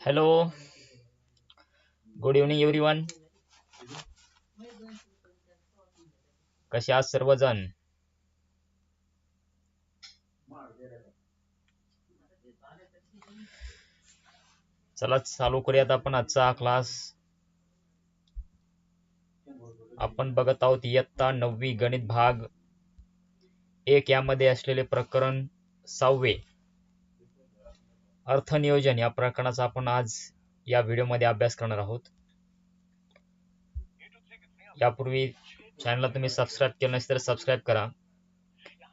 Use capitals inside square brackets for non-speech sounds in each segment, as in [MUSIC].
Hello good evening everyone कसे आहात सर्वजण? चला चालू करूयात आपण आजचा क्लास आपण बघत आहोत इयत्ता नववी गणित भाग एक. यामध्ये असलेले प्रकरण सहावे. अर्थनियोजन या प्रकरणाचा आपण आज या व्हिडिओमध्ये अभ्यास करणार आहोत. यापूर्वी चॅनलला तुम्ही सबस्क्राईब केलं नसेल तर सबस्क्राईब करा.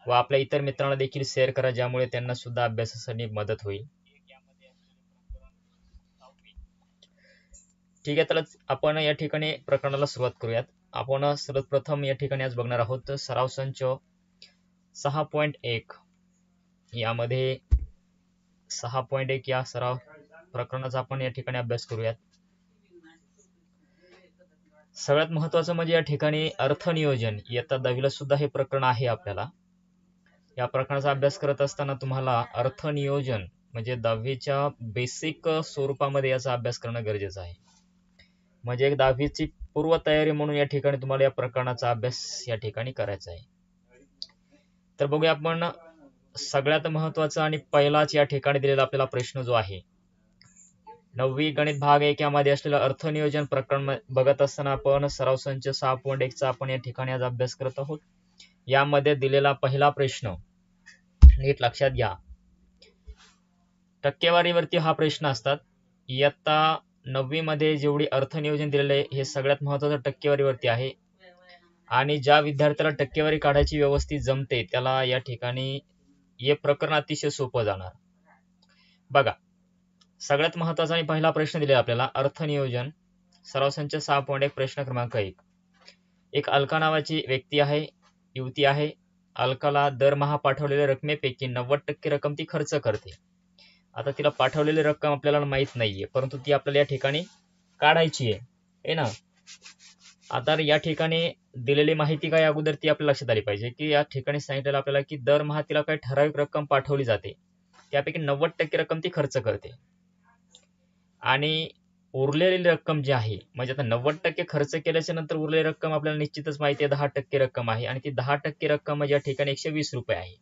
व आपल्या इतर मित्रांना देखील शेअर करा ज्यामुळे त्यांना सुद्धा अभ्यासासाठी मदत होईल. ठीक आहे तर आपण या ठिकाणी प्रकरणाला सुरुवात करूयात. आपण सर्वप्रथम या ठिकाणी आज बघणार आहोत सराव संच सहा पॉईंट एक. यामध्ये सहा पॉईंट एक या सराव प्रकरणाचा आपण या ठिकाणी अभ्यास करूयात. सगळ्यात महत्वाचं म्हणजे या ठिकाणी अर्थनियोजन इयत्ता दहावीला सुद्धा हे प्रकरण आहे आपल्याला. या प्रकरणाचा अभ्यास करत असताना तुम्हाला अर्थनियोजन म्हणजे दहावीच्या बेसिक स्वरूपामध्ये याचा अभ्यास करणं गरजेचं आहे. म्हणजे एक दहावीची पूर्वतयारी म्हणून या ठिकाणी तुम्हाला या प्रकरणाचा अभ्यास या ठिकाणी करायचा आहे. तर बघूया आपण सगळ्यात महत्त्वाचा आणि पहिलाच या ठिकाणी दिलेला आपल्याला प्रश्न जो आहे. नववी गणित भाग एक यामध्ये असलेलं अर्थनियोजन प्रकरण बघत असताना आपण सराव संच सहा पॉईंट एकचा आपण या ठिकाणी आज अभ्यास करत आहोत. यामध्ये दिलेला पहिला प्रश्न नीट लक्षात घ्या. टक्केवारीवरती हा प्रश्न असतात. इयत्ता नववीमध्ये जेवढी अर्थनियोजन दिलेलं आहे हे सगळ्यात महत्वाचं टक्केवारीवरती आहे. आणि ज्या विद्यार्थ्याला टक्केवारी काढायची व्यवस्थित जमते त्याला या ठिकाणी हे प्रकरण अतिशय सोपं जाणार. बघा सगळ्यात महत्त्वाचा आणि पहिला प्रश्न दिलेला आपल्याला अर्थनियोजन. सराव संच सहा पॉईंट एक प्रश्न क्रमांक एक. एक अलका नावाची व्यक्ती आहे युवती आहे. अलकाला दरमहा पाठवलेल्या रकमेपैकी नव्वद टक्के रक्कम ती खर्च करते. आता तिला पाठवलेली रक्कम आपल्याला माहीत नाहीये परंतु ती आपल्याला या ठिकाणी काढायची आहे. ना? आता या ठिकाणी दिलेली माहिती काय अगोदर ती आपल्या लक्षात आली पाहिजे की या ठिकाणी सांगितलेलं आपल्याला की दरमहा तिला काही ठराविक रक्कम पाठवली जाते. त्यापैकी नव्वद टक्के रक्कम ती खर्च करते. आणि उरलेली रक्कम जी आहे म्हणजे आता नव्वद टक्के खर्च केल्याच्यानंतर उरलेली रक्कम आपल्याला निश्चितच माहिती आहे दहा टक्के रक्कम आहे. आणि ती दहा टक्के रक्कम म्हणजे या ठिकाणी एकशे वीस रुपये आहे.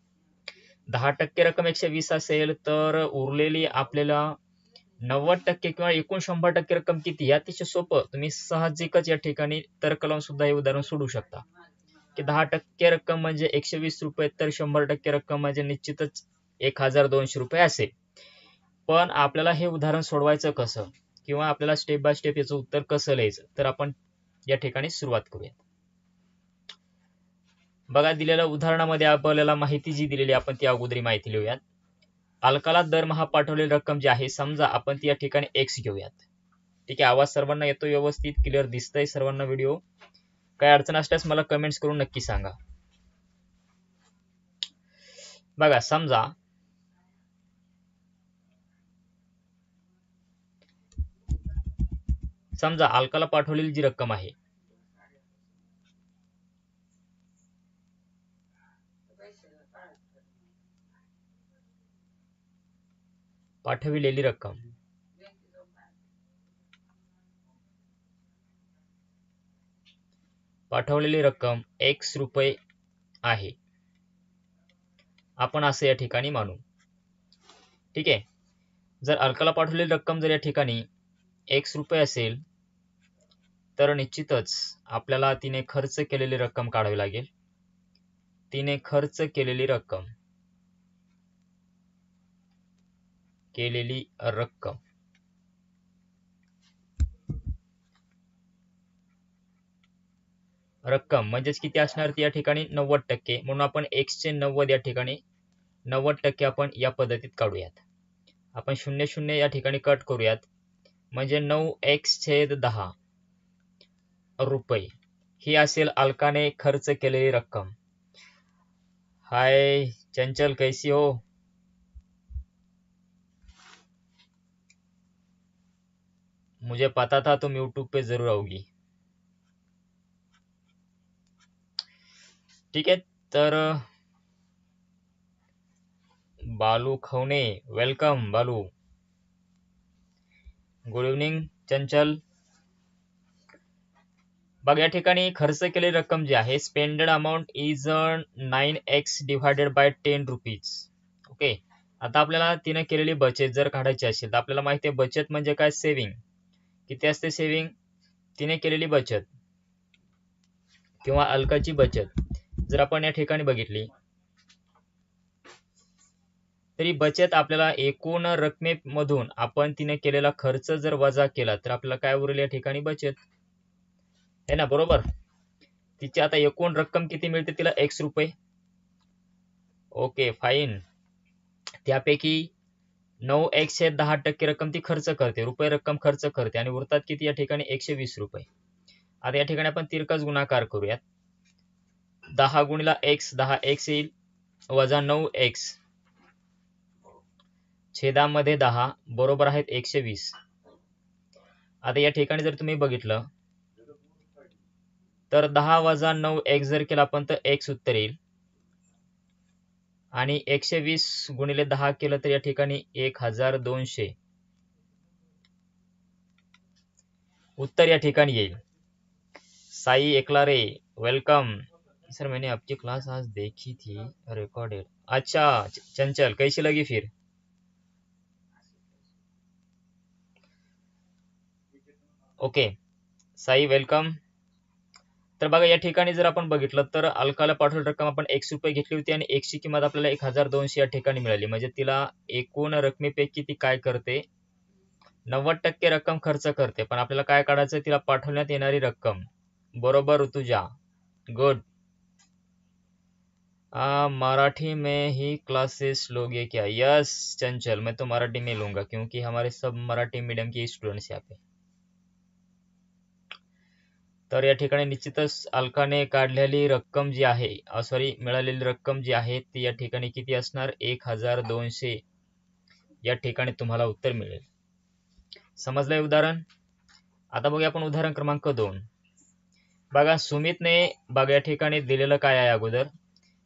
दहा टक्के रक्कम एकशे वीस असेल तर उरलेली आपल्याला नव्वद टक्के किंवा एकूण शंभर टक्के रक्कम किती? या अतिशय सोपं. तुम्ही साहजिकच या ठिकाणी तर्क लावून सुद्धा हे उदाहरण सोडू शकता. की दहा टक्के रक्कम म्हणजे एकशे वीस रुपये तर शंभर टक्के रक्कम म्हणजे निश्चितच एक हजार दोनशे रुपये असेल. पण आपल्याला हे उदाहरण सोडवायचं कसं? किंवा आपल्याला स्टेप बाय स्टेप याचं उत्तर कसं लिहायचं? तर आपण या ठिकाणी सुरुवात करूयात. बघा दिलेल्या उदाहरणामध्ये आपल्याला माहिती जी दिलेली आपण ती अगोदरी माहिती लिहूयात. अलकाला दरमहा पाठवलेली रक्कम जी आहे समजा आपण ती या ठिकाणी एक्स घेऊयात. ठीक आहे आवाज सर्वांना येतो व्यवस्थित क्लिअर दिसतंय सर्वांना व्हिडिओ काय अडचण असल्यास मला कमेंट्स करून नक्की सांगा. बघा समजा समजा अलकाला पाठवलेली जी रक्कम आहे पाठविलेली रक्कम. पाठवलेली रक्कम एक्स रुपये आहे. आपण असं या ठिकाणी मानू. ठीक आहे? जर अलकाला पाठवलेली रक्कम जर या ठिकाणी एक्स रुपये असेल तर निश्चितच आपल्याला तिने खर्च केलेली रक्कम काढावी लागेल. तिने खर्च केलेली रक्कम. केलेली रक्कम. रक्कम म्हणजेच किती असणार? ती या ठिकाणी नव्वद टक्के. म्हणून आपण एक्सचे नव्वद या ठिकाणी नव्वद टक्के आपण या पद्धतीत काढूयात. आपण शून्य शून्य या ठिकाणी कट करूयात. म्हणजे नऊ एक्स छेद दहा रुपये. ही असेल अलकाने खर्च केलेली रक्कम. हाय चंचल कैसी हो? मुझे पता था तुम यूट्यूब पे जरूर आओगी। ठीक आहे तर Balu Khawane welcome Balu. Good evening Chanchal. बघ या ठिकाणी खर्च केलेली रक्कम जी आहे spended amount is nine x divided by ten rupees okay आता आपल्याला तिने केलेली बचत जर काढायची असेल तर आपल्याला माहिती आहे बचत म्हणजे काय? सेव्हिंग किती असते सेव्हिंग तिने केलेली बचत किंवा अल्काची बचत. जर आपण या ठिकाणी बघितली तरी बचत आपल्याला एकूण रकमेमधून आपण तिने केलेला खर्च जर वजा केला तर आपल्याला काय उरेल या ठिकाणी बचत? आहे ना बरोबर? तिची आता एकूण रक्कम किती मिळते तिला? एक्स रुपये. ओके फाईन त्यापैकी नऊ एकशे दहा टक्के रक्कम ती खर्च करते रुपये रक्कम खर्च करते आणि उरतात किती या ठिकाणी? एकशे वीस रुपये. आता या ठिकाणी आपण तिरकच गुणाकार करूयात. दहा गुणीला एक्स दहा एक्स येईल वजा नऊ एक्स. छेदामध्ये दहा बरोबर आहेत एकशे वीस. आता या ठिकाणी जर तुम्ही बघितलं तर दहा वजा नऊ एक्स जर केला आपण तर एक्स उत्तर येईल. आणि एकशे वीस गुणिले दहा केलं तर या ठिकाणी एक हजार दोनशे. उत्तर या ठिकाणी येईल. साई एकलारे वेलकम सर मैंने आपकी क्लास आज देखी थी रिकॉर्डेड अच्छा चंचल कैसी लगी फिर? ओके साई वेलकम तर बघा या ठिकाणी जर आपण बघितलं तर अल्काला पाठवली रक्कम आपण एकशे रुपये घेतली होती आणि एकशे किंमत आपल्याला एक हजार दोनशे या ठिकाणी मिळाली. म्हणजे तिला एकूण रकमेपैकी ती काय करते? नव्वद टक्के रक्कम खर्च करते. पण आपल्याला काय काढायचं? तिला पाठवण्यात येणारी रक्कम. बरोबर ऋतुजा. गुड मराठी में ही क्लासेस लोगे क्या? यस चंचल. मैं तो मराठी में लूंगा क्योंकि हमारे सब मराठी मीडियम के स्टूडेंट्स यहाँ पे। तर या ठिकाणी निश्चितच अलकाने काढलेली रक्कम जी आहे सॉरी मिळालेली रक्कम जी आहे ती या ठिकाणी किती असणार? एक हजार दोनशे. या ठिकाणी तुम्हाला उत्तर मिळेल. समजलंय उदाहरण? आता बघूया आपण उदाहरण क्रमांक दोन. बघा सुमितने बघा या ठिकाणी दिलेलं काय आहे अगोदर?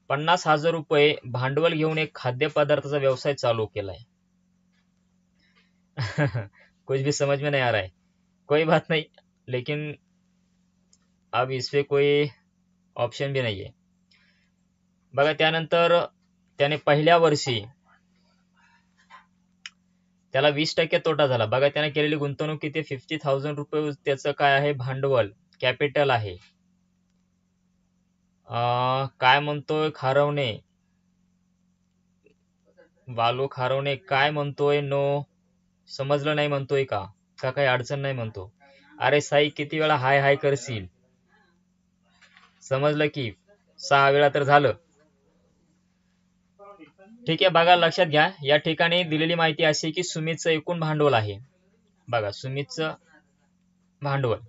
पन्नास हजार रुपये भांडवल घेऊन एक खाद्यपदार्थाचा व्यवसाय चालू केलाय. [LAUGHS] कुछ भी समझ में नहीं आ रहा है. कोई बात नहीं. लेकिन अब इस पर कोई ऑप्शन भी नाही आहे बघा त्यानंतर त्याने पहिल्या वर्षी त्याला वीस टक्के तोटा झाला. बघा त्याने केलेली गुंतवणूक किती? फिफ्टी थाउजंड रुपये त्याचं काय आहे? भांडवल कॅपिटल आहे. काय म्हणतोय खारवणे? बालू खारवणे काय म्हणतोय? नो. समजलं नाही म्हणतोय का? का काही अडचण नाही म्हणतो? अरे साई किती वेळा हाय हाय करशील? समजलं की सहा वेळा तर झालं. ठीक आहे बघा लक्षात घ्या. या ठिकाणी दिलेली माहिती अशी की सुमितचं एकूण भांडवल आहे. बघा सुमितचं भांडवल.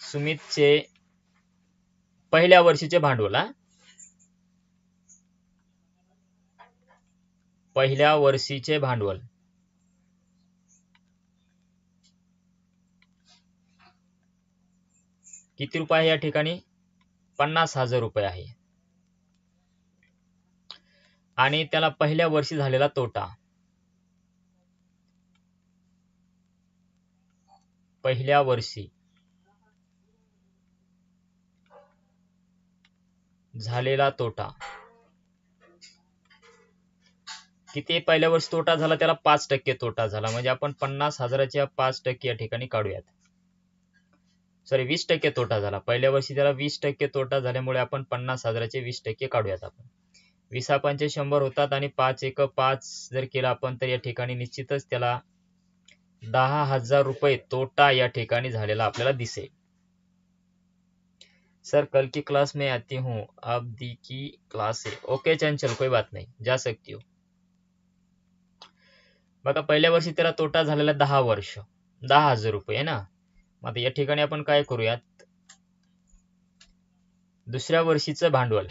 सुमितचे पहिल्या वर्षीचे भांडवल हा? पहिल्या वर्षीचे भांडवल. किती रुपये आहे या ठिकाणी? पन्नास हजार रुपये आहे. आणि त्याला पहिल्या वर्षी झालेला तोटा. पहिल्या वर्षी. झालेला तोटा. किती पहिल्या वर्षी तोटा झाला? त्याला पाच टक्के तोटा झाला. म्हणजे आपण पन्नास हजाराच्या पाच टक्के या ठिकाणी काढूयात. सॉरी वीस टक्के तोटा झाला. पहिल्या वर्षी त्याला वीस टक्के तोटा झाल्यामुळे आपण पन्नास हजाराचे वीस टक्के काढूयात आपण. वीसा पंचे शंभर होतात आणि पाच एक पाच जर केला आपण तर या ठिकाणी निश्चितच त्याला दहा हजार रुपये तोटा या ठिकाणी झालेला आपल्याला दिसेल. सर कल की क्लास में आती हूँ. अब दी की क्लास है. ओके चंचल कोई बात नहीं. जा सकती हो. बघा पहिल्या वर्षी त्याला तोटा झालेला दहा वर्ष. दहा हजार रुपये ना? आता या ठिकाणी आपण काय करूयात? दुसऱ्या वर्षीचं भांडवल.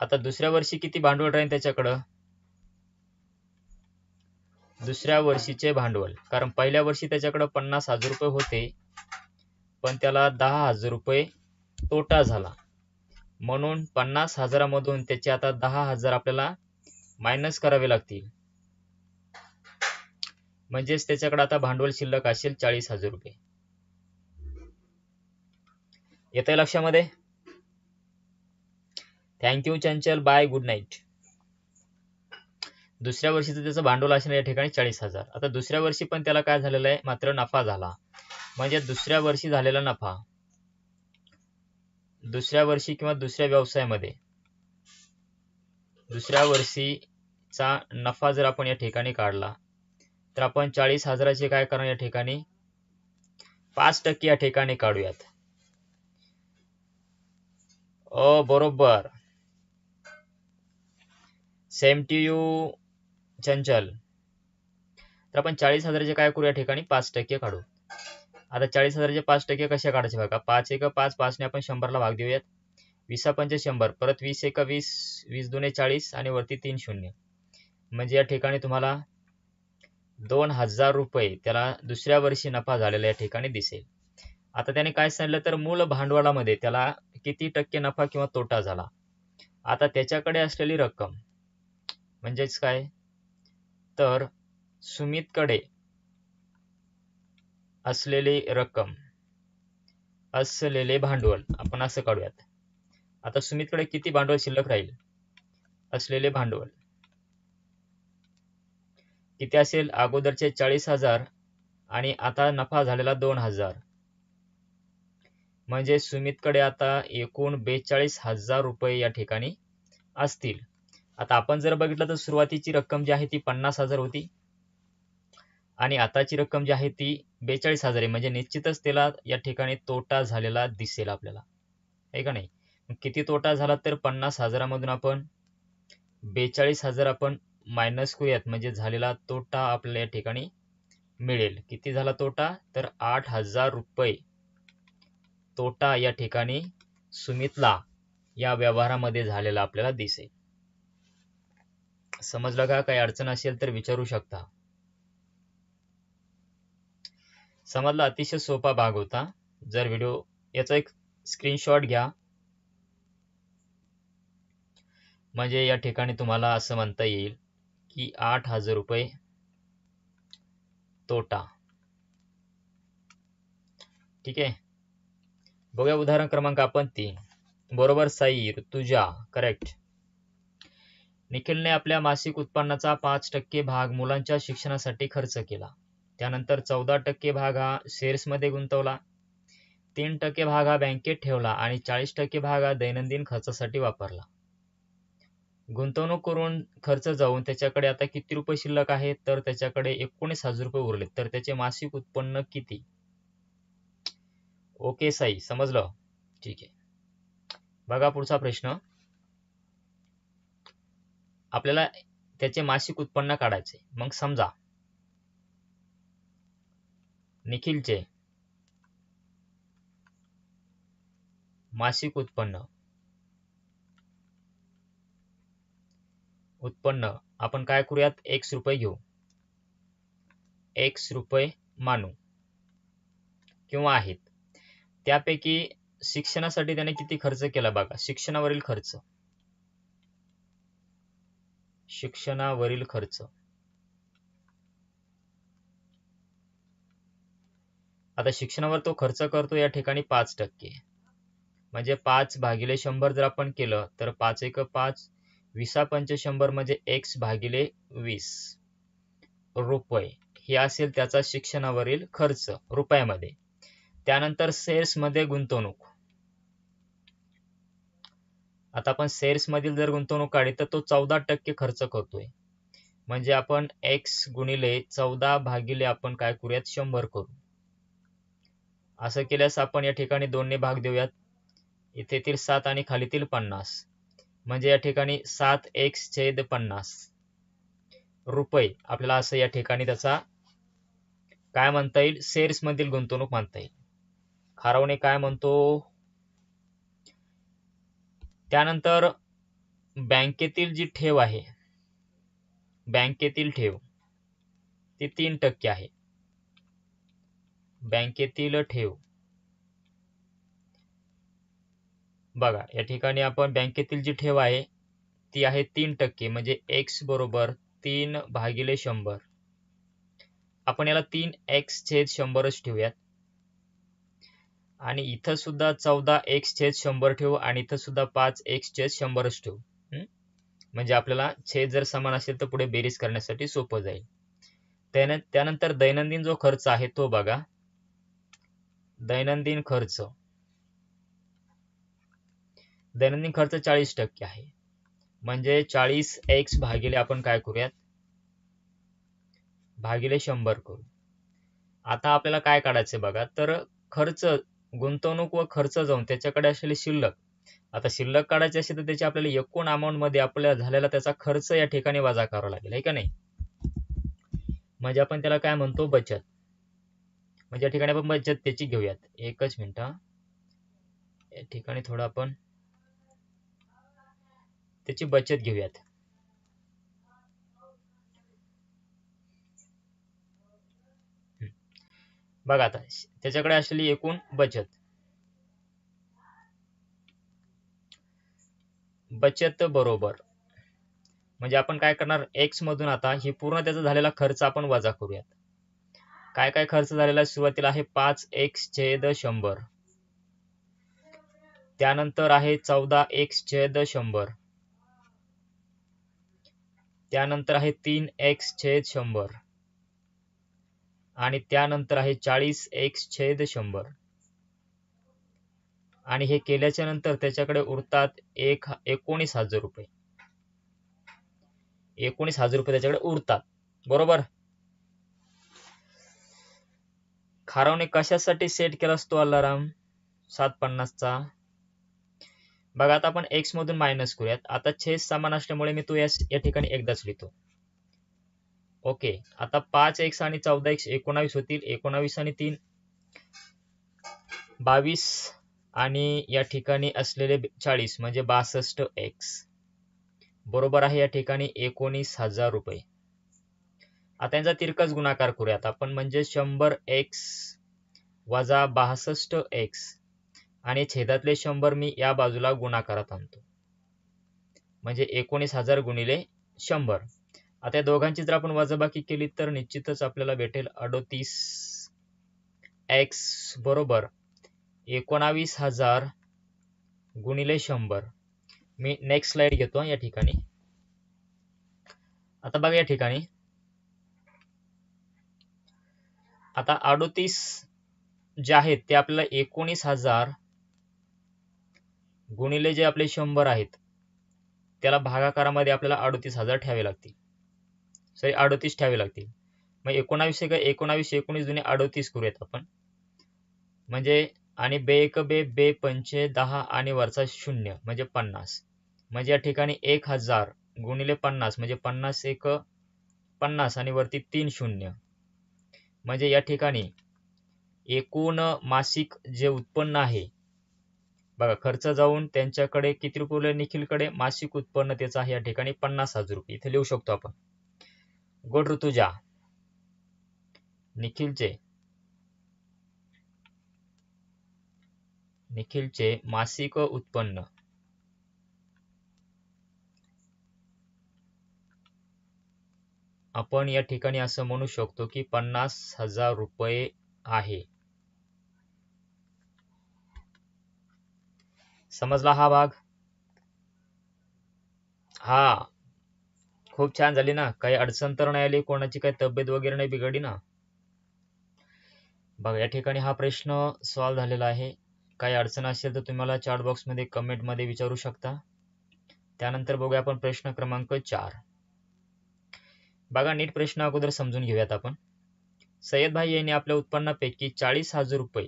आता दुसऱ्या वर्षी किती भांडवल राहील त्याच्याकडं? दुसऱ्या वर्षीचे भांडवल. कारण पहिल्या वर्षी त्याच्याकडे पन्नास हजार रुपये होते. पण त्याला दहा हजार रुपये तोटा झाला. म्हणून पन्नास हजारामधून त्याचे आता दहा हजार आपल्याला मायनस करावे लागतील. म्हणजेच त्याच्याकडे आता भांडवल शिल्लक असेल चाळीस हजार रुपये. येत आहे लक्षामध्ये थँक्यू चंचल. बाय गुड नाईट दुसऱ्या वर्षीचं त्याचं भांडवल असणार या ठिकाणी चाळीस हजार. आता दुसऱ्या वर्षी पण त्याला काय झालेलं आहे? मात्र नफा झाला. म्हणजे दुसऱ्या वर्षी झालेला नफा. दुसऱ्या वर्षी किंवा दुसऱ्या व्यवसायामध्ये. दुसऱ्या वर्षीचा नफा जर आपण या ठिकाणी काढला तर आपण चाळीस हजाराचे काय करणार या ठिकाणी? पाच टक्के या ठिकाणी काढूयात. ओ बरोबर. सेम टू यू चंचल. तर आपण चाळीस हजाराचे काय करू या ठिकाणी? पाच टक्के काढू. आता चाळीस हजाराचे पाच टक्के कसे काढायचे बघा? पाच एक पाच पाचने आपण शंभरला भाग देऊयात. वीसा पंच शंभर परत वीस एक वीस वीस दोन चाळीस आणि वरती तीन शून्य. म्हणजे या ठिकाणी तुम्हाला दोन हजार रुपये त्याला दुसऱ्या वर्षी नफा झालेला या ठिकाणी दिसेल. आता त्याने काय सांगितलं तर मूळ भांडवलामध्ये त्याला किती टक्के नफा किंवा तोटा झाला? आता त्याच्याकडे असलेली रक्कम म्हणजेच काय? तर सुमितकडे असलेली रक्कम असलेले भांडवल आपण असं काढूयात. आता सुमितकडे किती भांडवल शिल्लक राहील? असलेले भांडवल. किती असेल अगोदरचे चाळीस हजार आणि आता नफा झालेला दोन हजार. म्हणजे सुमितकडे आता एकूण बेचाळीस हजार रुपये या ठिकाणी असतील. आता आपण जर बघितलं तर सुरुवातीची रक्कम जी आहे ती पन्नास हजार होती. आणि आताची रक्कम जी आहे ती बेचाळीस हजार आहे. म्हणजे निश्चितच त्याला या ठिकाणी तोटा झालेला दिसेल आपल्याला. आहे का नाही? किती तोटा झाला तर पन्नास हजारामधून आपण बेचाळीस हजार आपण मायनस करूयात. म्हणजे झालेला तोटा आपल्याला या ठिकाणी मिळेल. किती झाला तोटा? तर आठ हजार रुपये. तोटा या ठिकाणी सुमितला या व्यवहारामध्ये झालेला आपल्याला दिसेल. समजलं का? काही अडचण असेल तर विचारू शकता. समजला? अतिशय सोपा भाग होता. जर व्हिडिओ याचा एक स्क्रीनशॉट घ्या. म्हणजे या ठिकाणी तुम्हाला असं म्हणता येईल. की आठ हजार रुपये तोटा. ठीक आहे? बघूया उदाहरण क्रमांक आपण तीन. बरोबर साई ऋतुजा करेक्ट निखिलने आपल्या मासिक उत्पन्नाचा पाच टक्के भाग मुलांच्या शिक्षणासाठी खर्च केला. त्यानंतर चौदा टक्के भाग हा शेअर्समध्ये गुंतवला. तीन टक्के भाग हा बँकेत ठेवला आणि चाळीस टक्के भाग हा दैनंदिन खर्चासाठी वापरला. गुंतवणूक करून खर्च जाऊन त्याच्याकडे आता किती रुपये शिल्लक आहेत? तर त्याच्याकडे एकोणीस हजार रुपये उरले तर त्याचे मासिक उत्पन्न किती? ओके साई समजलं? ठीक आहे. बघा पुढचा प्रश्न. आपल्याला त्याचे मासिक उत्पन्न काढायचे मग समजा. निखिलचे. मासिक उत्पन्न. उत्पन्न. आपण काय करूयात? एक्स रुपये घेऊ. एक्स रुपये मानू. किंवा आहेत. त्यापैकी शिक्षणासाठी त्याने किती खर्च केला बघा? शिक्षणावरील खर्च. शिक्षणावरील खर्च. आता शिक्षणावर तो खर्च करतो या ठिकाणी पाच टक्के. म्हणजे पाच भागिले शंभर जर आपण केलं तर पाच एक पाच विसा पंच शंभर म्हणजे एक्स भागिले वीस. रुपये. हे असेल त्याचा शिक्षणावरील खर्च रुपयामध्ये. त्यानंतर सेल्समध्ये गुंतवणूक. आता आपण सेल्समधील जर गुंतवणूक काढली तर तो चौदा टक्के खर्च करतोय. म्हणजे आपण एक्स गुणिले चौदा भागिले आपण काय करूयात? शंभर करू. असं केल्यास आपण या ठिकाणी दोनने भाग देऊयात. इथेतील सात आणि खालीतील पन्नास. म्हणजे या ठिकाणी सात एक्स छेद पन्नास. रुपये. आपल्याला असं या ठिकाणी त्याचा काय म्हणता येईल? शेअर्स मधील गुंतवणूक म्हणता येईल. खारवणे काय म्हणतो? त्यानंतर बँकेतील जी ठेव आहे बँकेतील ठेव ती तीन टक्के आहे. बँकेतील ठेव बघा या ठिकाणी आपण बँकेतील जी ठेव आहे ती आहे तीन टक्के म्हणजे एक्स बरोबर तीन भागिले शंभर. आपण याला तीन एक्स छेद शंभरच ठेवूयात. आणि इथं सुद्धा चौदा एक्स छेद शंभर ठेवू आणि इथं सुद्धा पाच एक्स छेद शंभरच ठेवू. म्हणजे आपल्याला छेद जर समान असेल तर पुढे बेरीज करण्यासाठी सोपं जाईल. त्याने त्यानंतर दैनंदिन जो खर्च आहे तो बघा. दैनंदिन खर्च. दैनंदिन खर्च चाळीस टक्के आहे. म्हणजे चाळीस एक्स भागिले आपण काय करूयात? भागिले शंभर करू आता आपल्याला काय काढायचं बघा तर खर्च गुंतवणूक व खर्च जाऊन त्याच्याकडे असलेली शिल्लक. आता शिल्लक काढायची असेल तर त्याची आपल्याला एकूण अमाऊंटमध्ये आपल्याला झालेला त्याचा खर्च या ठिकाणी वजा करावा लागेल आहे का नाही? म्हणजे आपण त्याला काय म्हणतो? बचत. म्हणजे या ठिकाणी आपण बचत त्याची घेऊयात. एकच मिनिट या ठिकाणी थोडं आपण त्याची बचत घेऊयात. बघा आता त्याच्याकडे असलेली एकूण बचत. बचत बरोबर. म्हणजे आपण काय करणार? एक्स मधून आता ही पूर्ण त्याचा झालेला खर्च आपण वजा करूयात. काय काय खर्च झालेला सुरुवातीला आहे? पाच एक्स छेद शंभर. त्यानंतर आहे चौदा एक्स छेद शंभर. त्यानंतर आहे तीन एक्स छेद शंभर. आणि त्यानंतर आहे चाळीस एक्स छेद शंभर. आणि हे केल्याच्यानंतर त्याच्याकडे उरतात एक एकोणीस हजार रुपये. एकोणीस हजार रुपये त्याच्याकडे उरतात. बरोबर? खारवने कशासाठी सेट केला असतो अलाराम? सात पन्नासचा. बघा आता आपण एक्स मधून मायनस करूयात. आता छेद समान असल्यामुळे मी तो या ठिकाणी एकदाच लिहितो. ओके आता पाच एक्स आणि चौदा एक्स एकोणावीस होतील. एकोणावीस आणि तीन बावीस आणि या ठिकाणी असलेले चाळीस म्हणजे बासष्ट एक्स बरोबर आहे या ठिकाणी एकोणीस हजार रुपये. आता यांचा तिरकस गुणाकार करूयात आपण म्हणजे शंभर एक्स वजा बासष्ट एक्स आणि छेदातले शंभर मी या बाजूला गुणाकारात आणतो. म्हणजे एकोणीस हजार गुणिले शंभर. आता या दोघांची जर आपण वजाबाकी केली तर निश्चितच आपल्याला भेटेल अडोतीस एक्स बरोबर एकोणावीस हजार गुणिले शंभर. मी नेक्स्ट स्लाइड घेतो या ठिकाणी. आता बघा या ठिकाणी. आता अडोतीस जे आहेत ते आपल्याला एकोणीस हजार गुणिले जे आपले शंभर आहेत त्याला भागाकारामध्ये आपल्याला अडतीस हजार ठेवावे लागतील. सॉरी अडोतीस ठेवावे लागतील. मग एकोणावीस एक एकोणावीस एकोणीस जुने अडतीस करूयात आपण. म्हणजे आणि बे एक बे बे पंचे दहा आणि वरचा शून्य म्हणजे पन्नास. म्हणजे या ठिकाणी एक हजार गुणिले पन्नास म्हणजे पन्नास एक पन्नास आणि वरती तीन शून्य. म्हणजे या ठिकाणी एकूण मासिक जे उत्पन्न आहे बघा खर्च जाऊन त्यांच्याकडे किती रुपये निखिलकडे मासिक उत्पन्न त्याचं आहे या ठिकाणी पन्नास हजार रुपये. इथे लिहू शकतो आपण. गोड ऋतुजा निखिलचे. निखिलचे मासिक उत्पन्न. आपण या ठिकाणी असं म्हणू शकतो की पन्नास हजार रुपये आहे. समजला हा भाग हा. खूप छान झाली ना. काही अडचण तर नाही आली? कोणाची काही तब्येत वगैरे नाही बिघडली ना? बघा या ठिकाणी हा प्रश्न सॉल्व्ह झालेला आहे. काही अडचण असेल तर तुम्हाला चार्ट बॉक्समध्ये कमेंटमध्ये विचारू शकता. त्यानंतर बघूया आपण प्रश्न क्रमांक चार. बघा नीट प्रश्न अगोदर समजून घेऊयात आपण. सय्यद भाई यांनी आपल्या उत्पन्नापैकी चाळीस हजार रुपये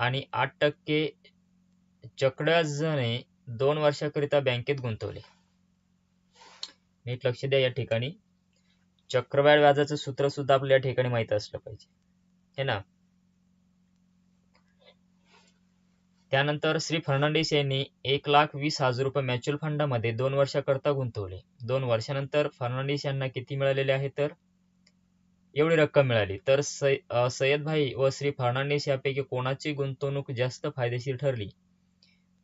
आणि आठ टक्के चकड्याजने दोन वर्षाकरिता बँकेत गुंतवले. नीट लक्ष द्या या ठिकाणी. चक्रवाढ व्याजाचं सूत्र सुद्धा आपल्याला या ठिकाणी माहीत असलं पाहिजे. हे ना? त्यानंतर श्री फर्नांडिस यांनी एक लाख वीस हजार रुपये म्युच्युअल फंडामध्ये दोन वर्षाकरता गुंतवले. दोन वर्षानंतर फर्नांडिस यांना किती मिळालेले आहे तर? एवढी रक्कम मिळाली. तर सय अं, सय्यद भाई व श्री फर्नांडिस यापैकी कोणाची गुंतवणूक जास्त फायदेशीर ठरली?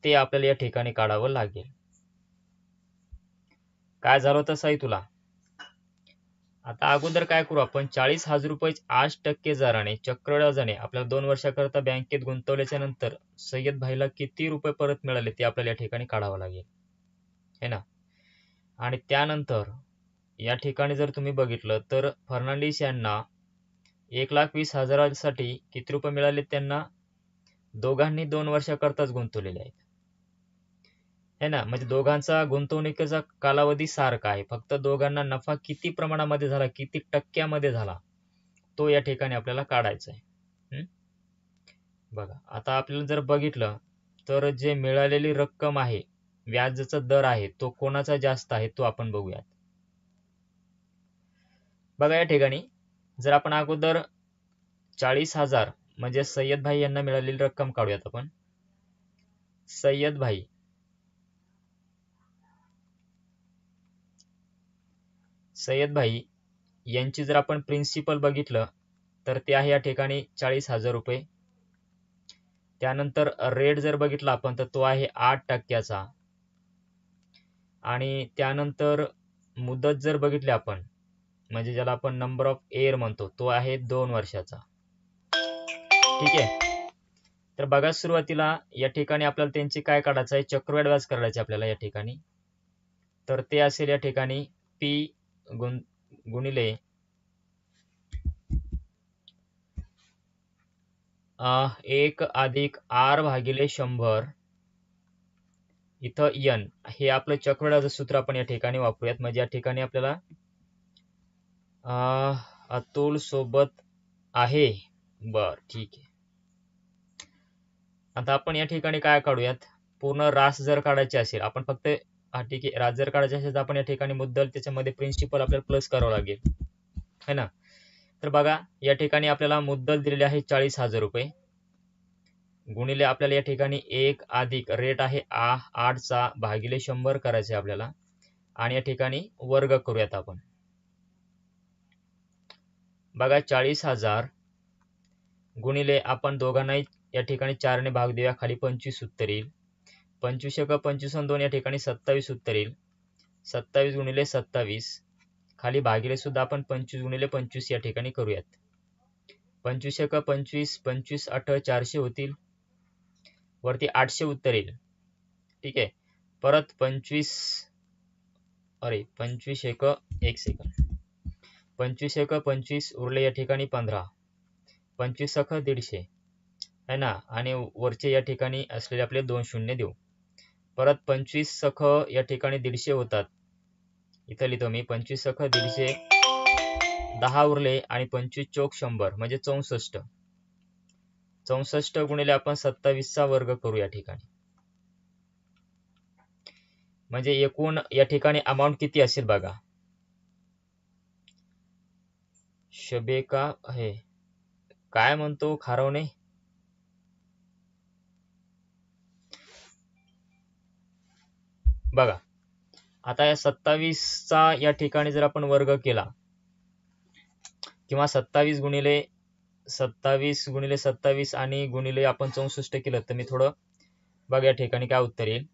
ते आपल्याला या ठिकाणी काढावं लागेल. काय झालं होतं साई तुला? आता अगोदर काय करू आपण? चाळीस हजार रुपये आठ टक्के दराने चक्रव्याजाने आपल्याला दोन वर्षाकरता बँकेत गुंतवल्याच्या नंतर सय्यद भाईला किती रुपये परत मिळाले ते आपल्याला या ठिकाणी काढावं लागेल. है ना? आणि त्यानंतर या ठिकाणी जर तुम्ही बघितलं तर फर्नांडिस यांना एक लाख वीस हजारासाठी किती रुपये मिळाले त्यांना? दोघांनी दोन वर्षाकरताच गुंतवलेले आहेत. है ना? म्हणजे दोघांचा गुंतवणुकीचा कालावधी सारखा आहे. फक्त दोघांना नफा किती प्रमाणामध्ये झाला किती टक्क्यामध्ये झाला तो या ठिकाणी आपल्याला काढायचा आहे. हम्म? बघा आता आपल्याला जर बघितलं तर जे मिळालेली रक्कम आहे व्याजाचा दर आहे तो कोणाचा जास्त आहे तो आपण बघूयात. बघा या ठिकाणी जर आपण अगोदर चाळीस हजार म्हणजे सय्यद भाई यांना मिळालेली रक्कम काढूयात आपण. सय्यद भाई सय्यदभाई यांची जर आपण प्रिन्सिपल बघितलं तर ते आहे या ठिकाणी चाळीस हजार रुपये. त्यानंतर रेट जर बघितला आपण तर तो आहे आठ टक्क्याचा. आणि त्यानंतर मुदत जर बघितली आपण म्हणजे ज्याला आपण नंबर ऑफ एअर म्हणतो तो आहे दोन वर्षाचा. ठीक आहे? तर बघा सुरुवातीला या ठिकाणी आपल्याला त्यांची काय काढायचं आहे? चक्रवाढ व्याज करायचे आपल्याला या ठिकाणी. तर ते असेल या ठिकाणी पी गुण गुणिले. एक अधिक आर भागिले शंभर. इथं यन हे आपलं चक्रवाढाचं सूत्र आपण या ठिकाणी वापरूयात. म्हणजे या ठिकाणी आपल्याला अतुल सोबत आहे. बर ठीक आहे. आता आपण या ठिकाणी काय काढूयात? पूर्ण रास जर काढायचे असेल आपण फक्त हा ठीक आहे. रास जर काढायचे असेल तर आपण या ठिकाणी मुद्दल त्याच्यामध्ये प्रिन्सिपल आपल्याला प्लस करावं लागेल. है ना? तर बघा या ठिकाणी आपल्याला मुद्दल दिलेले आहे चाळीस हजार रुपये. गुणिले आपल्याला या ठिकाणी एक अधिक रेट आहे आ आठचा भागिले शंभर करायचे आपल्याला. आणि या ठिकाणी वर्ग करूयात आपण. बघा चाळीस हजार गुणिले आपण दोघांनाही या ठिकाणी चारने भाग देऊया खाली पंचवीस उत्तर येईल. पंचवीस एका पंचवीस दोन या ठिकाणी सत्तावीस उत्तर येईल. सत्तावीस गुणिले सत्तावीस. खाली भागिले सुद्धा आपण पंचवीस गुणिले पंचवीस या ठिकाणी करूयात. पंचवीस एक पंचवीस पंचवीस आठ चारशे होतील. वरती आठशे उत्तर येईल. ठीक आहे. परत पंचवीस अरे पंचवीस एक एक सेकंद. पंचवीस एक पंचवीस उरले या ठिकाणी पंधरा. पंचवीस अख दीडशे. है ना? आणि वरचे या ठिकाणी असलेले आपले दोन शून्य देऊ. परत पंचवीस सख या ठिकाणी दीडशे होतात. इथं लिहितो मी पंचवीस सख दीडशे दहा उरले आणि पंचवीस चौक शंभर म्हणजे चौसष्ट. चौसष्ट गुणिले आपण सत्तावीसचा वर्ग करू या ठिकाणी. म्हणजे एकूण या ठिकाणी अमाऊंट किती असेल बघा? शबेका हे काय म्हणतो खारवणे? बघा. आता या सत्तावीसचा या ठिकाणी जर आपण वर्ग केला किंवा सत्तावीस गुणिले सत्तावीस गुणिले सत्तावीस आणि गुणिले आपण चौसष्ट केलं तर मी थोडं बघ या ठिकाणी काय उत्तर येईल.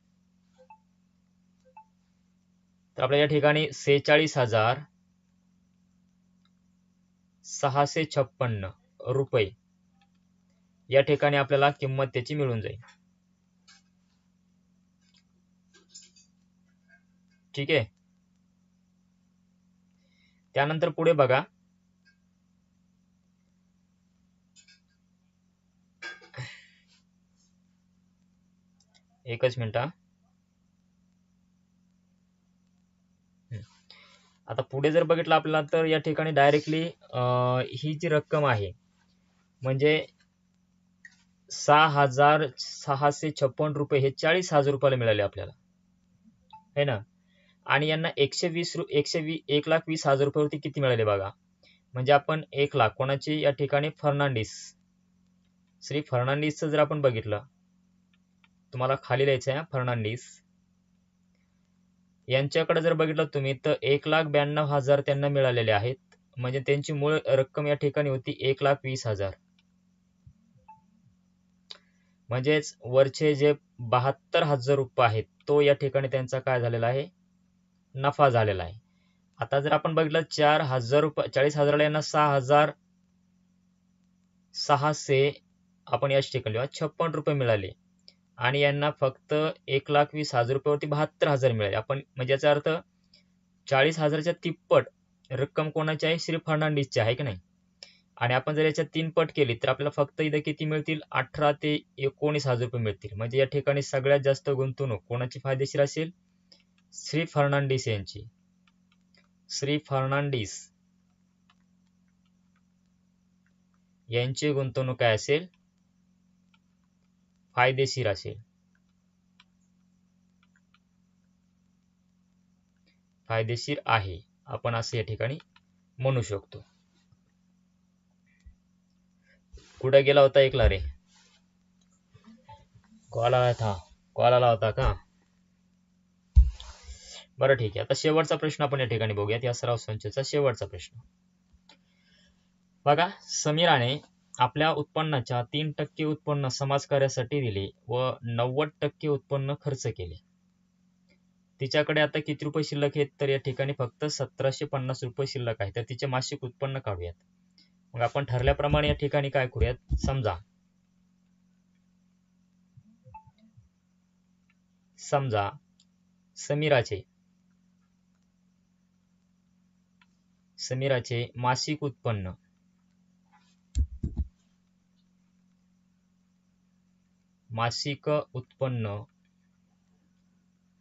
तर आपल्या या ठिकाणी सेहेचाळीस हजार सहाशे छप्पन्न रुपये या ठिकाणी आपल्याला किंमत त्याची मिळून जाईल. ठीक आहे? त्यानंतर पुढे बघा. एकच मिनिट आता पुढे जर बघितलं आपल्याला तर या ठिकाणी डायरेक्टली ही जी रक्कम आहे म्हणजे सहा हजार सहाशे छप्पन रुपये हे चाळीस हजार रुपयाला मिळाले आपल्याला. है ना? आणि यांना एकशे वीस रु एकशे वी एक लाख वीस हजार रुपयावरती किती मिळाले बघा? म्हणजे आपण एक लाख. कोणाची? या ठिकाणी फर्नांडिस. श्री फर्नांडिसचं जर आपण बघितलं तुम्हाला खाली लिहायचं आहे फर्नांडिस. यांच्याकडे जर बघितलं तुम्ही तर एक लाख ब्याण्णव हजार त्यांना मिळालेले आहेत. म्हणजे त्यांची मूळ रक्कम या ठिकाणी होती एक लाख वीस हजार. म्हणजेच वरचे जे बहात्तर हजार रुपये आहेत तो या ठिकाणी त्यांचा काय झालेला आहे? नफा झालेला आहे. आता जर आपण बघितलं चार हजार रुपये चाळीस हजाराला यांना सहा हजार सहाशे आपण याच ठिकाणी छप्पन रुपये मिळाले. आणि यांना फक्त एक लाख वीस हजार रुपयावरती बहात्तर हजार मिळाले. आपण म्हणजे याचा अर्थ चाळीस हजारच्या तिप्पट रक्कम कोणाची आहे? श्री फर्नांडिसची आहे की नाही? आणि आपण जर याच्या तीन पट केली तर आपल्याला फक्त इथं किती मिळतील? अठरा ते एकोणीस हजार रुपये मिळतील. म्हणजे या ठिकाणी सगळ्यात जास्त गुंतवणूक कोणाची फायदेशीर असेल? श्री फर्नांडिस यांची. श्री फर्नांडिस यांची गुंतवणूक काय असेल? फायदेशीर असेल. फायदेशीर आहे आपण असं या ठिकाणी म्हणू शकतो. कुठे गेला होता ऐकला रे? कॉल आला था कॉल आला होता का? बरं ठीक आहे. आता शेवटचा प्रश्न आपण या ठिकाणी बघूयात. या सराव संचचा शेवटचा प्रश्न. बघा समीराने आपल्या उत्पन्नाच्या तीन टक्के उत्पन्न समाजकार्यासाठी दिले व नव्वद टक्के उत्पन्न खर्च केले. तिच्याकडे आता किती रुपये शिल्लक आहेत? तर या ठिकाणी फक्त सतराशे पन्नास रुपये शिल्लक आहे. तर तिचे मासिक उत्पन्न काढूयात. मग आपण ठरल्याप्रमाणे या ठिकाणी काय करूयात? समजा. समजा समीराचे समीराचे मासिक उत्पन्न. मासिक उत्पन्न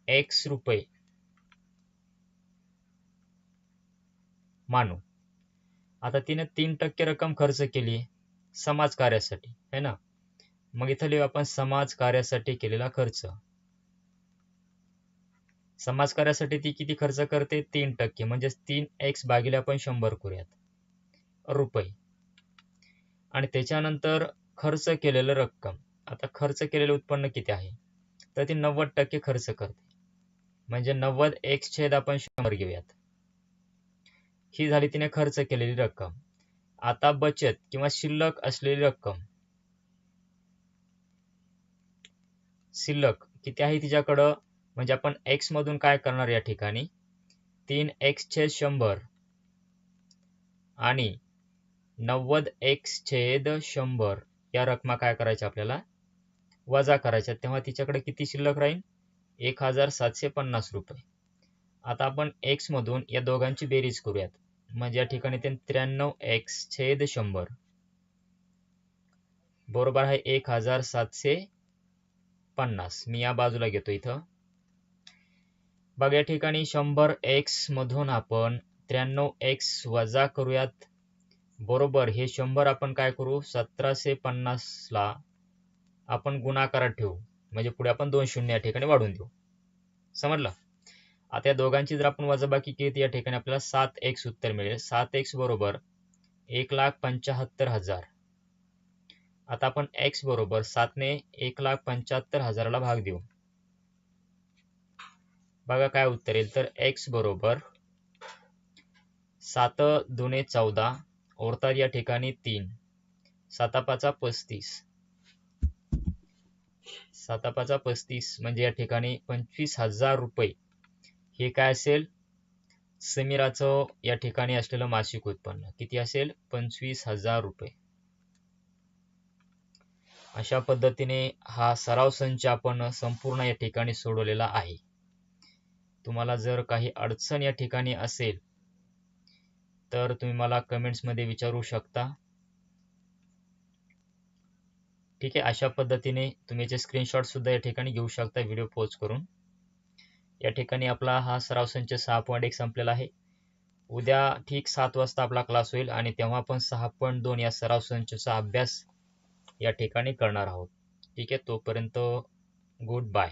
एक्स रुपये. मानू. आता तिने तीन टक्के रक्कम खर्च केली समाज कार्यासाठी है ना? मग इथं लिहू आपण समाज कार्यासाठी केलेला खर्च. समाज कार्यासाठी ती किती खर्च करते? तीन टक्के. म्हणजे तीन एक्स भागिले आपण शंभर करूयात. रुपये. आणि त्याच्यानंतर खर्च केलेलं रक्कम. आता खर्च केलेलं उत्पन्न किती आहे? तर ती नव्वद टक्के खर्च करते. म्हणजे नव्वद एक्स छेद आपण शंभर घेऊयात. ही झाली तिने खर्च केलेली रक्कम. आता बचत किंवा शिल्लक असलेली रक्कम. शिल्लक किती आहे तिच्याकडं? म्हणजे आपण एक्स मधून काय करणार या ठिकाणी? तीन एक्स छेद शंभर. आणि नव्वद एक्स छेद शंभर. या रकमा काय करायच्या आपल्याला? वजा करायच्या. तेव्हा तिच्याकडे किती शिल्लक राहील? एक हजार सातशे पन्नास रुपये. आता आपण एक्स मधून या दोघांची बेरीज करूयात. म्हणजे या ठिकाणी ते त्र्याण्णव एक्स छेद शंभर. बरोबर आहे एक हजार सातशे पन्नास. मी या बाजूला घेतो इथं. बघ या ठिकाणी शंभर एक्स मधून आपण त्र्याण्णव एक्स वजा करूयात. बरोबर हे शंभर आपण काय करू? सतराशे पन्नासला आपण गुणाकारात ठेवू. म्हणजे पुढे आपण दोन शून्य या ठिकाणी वाढून देऊ. समजलं? आता या दोघांची जर आपण वजाबाकी केली तर या ठिकाणी आपल्याला सात एक्स उत्तर मिळेल. सात एक्स बरोबर एक लाख पंचाहत्तर हजार. आता आपण एक्स बरोबर सातने एक लाख पंच्याहत्तर हजाराला भाग देऊ. बघा काय उत्तर येईल. तर एक्स बरोबर सात दुने चौदा ओरतात या ठिकाणी तीन. सातापाचा पस्तीस. सातापाचा पस्तीस म्हणजे या ठिकाणी पंचवीस हजार रुपये. हे काय असेल? समीराचं या ठिकाणी असलेलं मासिक उत्पन्न. किती असेल? पंचवीस हजार रुपये. अशा पद्धतीने हा सराव संच आपण संपूर्ण या ठिकाणी सोडवलेला आहे. तुम्हाला जर काही अडचण या ठिकाणी असेल तर तुम्ही मला कमेंट्समध्ये विचारू शकता. ठीक आहे अशा पद्धतीने तुम्ही याचे स्क्रीनशॉट सुद्धा या ठिकाणी घेऊ शकता व्हिडिओ पोज करून. या ठिकाणी आपला हा सराव संच सहा पॉईंट एक संपलेला आहे. उद्या ठीक सात वाजता आपला क्लास होईल आणि तेव्हा आपण सहा पॉईंट दोन या सराव संचचा अभ्यास या ठिकाणी करणार आहोत. ठीक आहे तोपर्यंत गुड बाय